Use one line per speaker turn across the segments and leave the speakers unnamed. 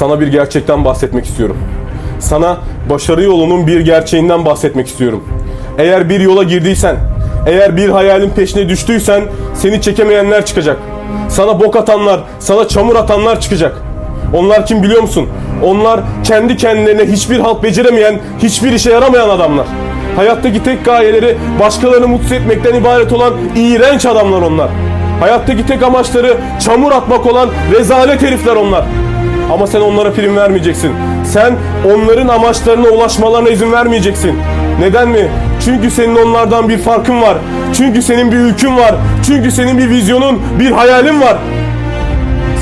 Sana bir gerçekten bahsetmek istiyorum. Sana başarı yolunun bir gerçeğinden bahsetmek istiyorum. Eğer bir yola girdiysen, eğer bir hayalin peşine düştüysen seni çekemeyenler çıkacak. Sana bok atanlar, sana çamur atanlar çıkacak. Onlar kim biliyor musun? Onlar kendi kendilerine hiçbir halt beceremeyen, hiçbir işe yaramayan adamlar. Hayattaki tek gayeleri başkalarını mutsuz etmekten ibaret olan iğrenç adamlar onlar. Hayattaki tek amaçları çamur atmak olan rezalet herifler onlar. Ama sen onlara prim vermeyeceksin. Sen onların amaçlarına ulaşmalarına izin vermeyeceksin. Neden mi? Çünkü senin onlardan bir farkın var. Çünkü senin bir ülkün var. Çünkü senin bir vizyonun, bir hayalin var.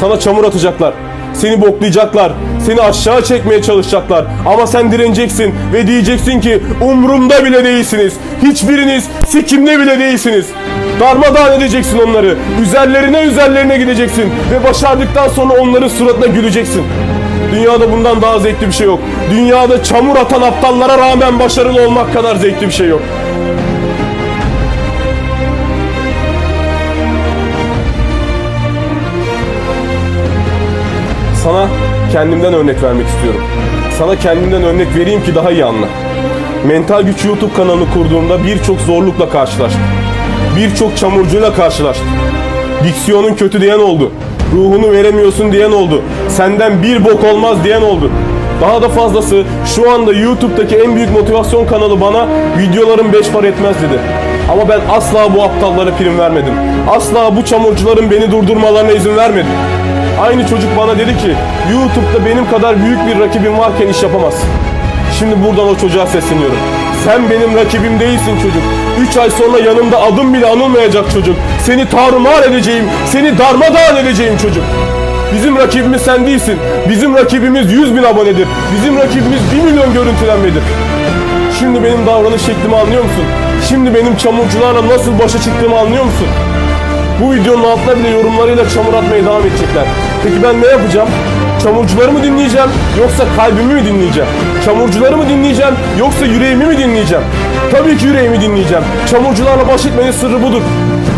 Sana çamur atacaklar. Seni boklayacaklar. Seni aşağı çekmeye çalışacaklar. Ama sen direneceksin ve diyeceksin ki umurumda bile değilsiniz. Hiçbiriniz sikimde bile değilsiniz. Darmadağın edeceksin onları. Üzerlerine üzerlerine gideceksin. Ve başardıktan sonra onların suratına güleceksin. Dünyada bundan daha zevkli bir şey yok. Dünyada çamur atan aptallara rağmen başarılı olmak kadar zevkli bir şey yok. Sana kendimden örnek vermek istiyorum. Sana kendimden örnek vereyim ki daha iyi anla. Mental Güç YouTube kanalını kurduğumda birçok zorlukla karşılaştım. Birçok çamurcuyla karşılaştım. Diksiyonun kötü diyen oldu. Ruhunu veremiyorsun diyen oldu. Senden bir bok olmaz diyen oldu. Daha da fazlası şu anda YouTube'daki en büyük motivasyon kanalı bana videoların 5 para etmez dedi. Ama ben asla bu aptallara prim vermedim. Asla bu çamurcuların beni durdurmalarına izin vermedim. Aynı çocuk bana dedi ki YouTube'da benim kadar büyük bir rakibim varken iş yapamazsın. Şimdi buradan o çocuğa sesleniyorum. Sen benim rakibim değilsin çocuk. 3 ay sonra yanımda adım bile anılmayacak çocuk. Seni tarumar edeceğim, seni darmadağın edeceğim çocuk. Bizim rakibimiz sen değilsin. Bizim rakibimiz 100 bin abonedir. Bizim rakibimiz 1 milyon görüntülenmedir. Şimdi benim davranış şeklimi anlıyor musun? Şimdi benim çamurcularla nasıl başa çıktığımı anlıyor musun? Bu videonun altına bile yorumlarıyla çamur atmaya devam edecekler. Peki ben ne yapacağım? Çamurcuları mı dinleyeceğim yoksa kalbimi mi dinleyeceğim? Çamurcuları mı dinleyeceğim yoksa yüreğimi mi dinleyeceğim? Tabii ki yüreğimi dinleyeceğim. Çamurcularla baş etmenin sırrı budur.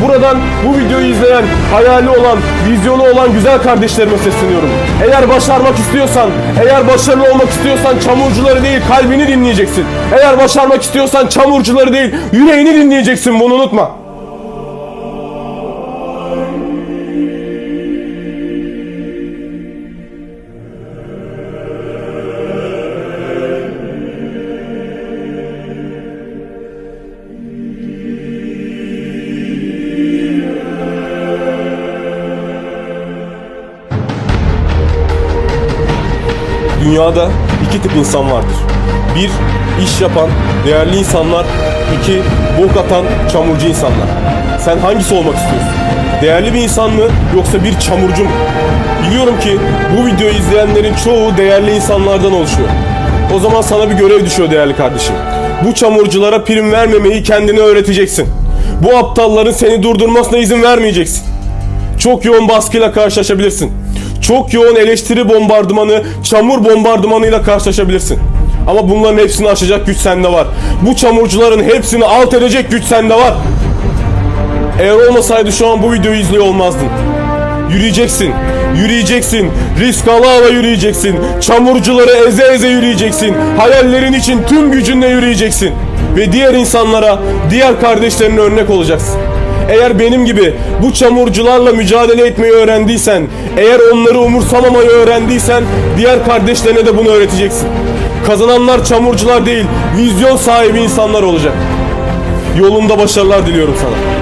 Buradan bu videoyu izleyen, hayali olan, vizyonu olan güzel kardeşlerime sesleniyorum. Eğer başarmak istiyorsan, eğer başarılı olmak istiyorsan çamurcuları değil kalbini dinleyeceksin. Eğer başarmak istiyorsan çamurcuları değil yüreğini dinleyeceksin bunu unutma. Dünyada iki tip insan vardır. Bir, iş yapan, değerli insanlar. iki bok atan, çamurcu insanlar. Sen hangisi olmak istiyorsun? Değerli bir insan mı yoksa bir çamurcu mu? Biliyorum ki bu videoyu izleyenlerin çoğu değerli insanlardan oluşuyor. O zaman sana bir görev düşüyor değerli kardeşim. Bu çamurculara prim vermemeyi kendine öğreteceksin. Bu aptalların seni durdurmasına izin vermeyeceksin. Çok yoğun baskıyla karşılaşabilirsin. Çok yoğun eleştiri bombardımanı, çamur bombardımanıyla karşılaşabilirsin. Ama bunların hepsini aşacak güç sende var. Bu çamurcuların hepsini alt edecek güç sende var. Eğer olmasaydı şu an bu videoyu izliyor olmazdın. Yürüyeceksin, yürüyeceksin, risk ala ala yürüyeceksin, çamurcuları eze eze yürüyeceksin, hayallerin için tüm gücünle yürüyeceksin. Ve diğer insanlara, diğer kardeşlerine örnek olacaksın. Eğer benim gibi bu çamurcularla mücadele etmeyi öğrendiysen, eğer onları umursamamayı öğrendiysen, diğer kardeşlerine de bunu öğreteceksin. Kazananlar çamurcular değil, vizyon sahibi insanlar olacak. Yolunda başarılar diliyorum sana.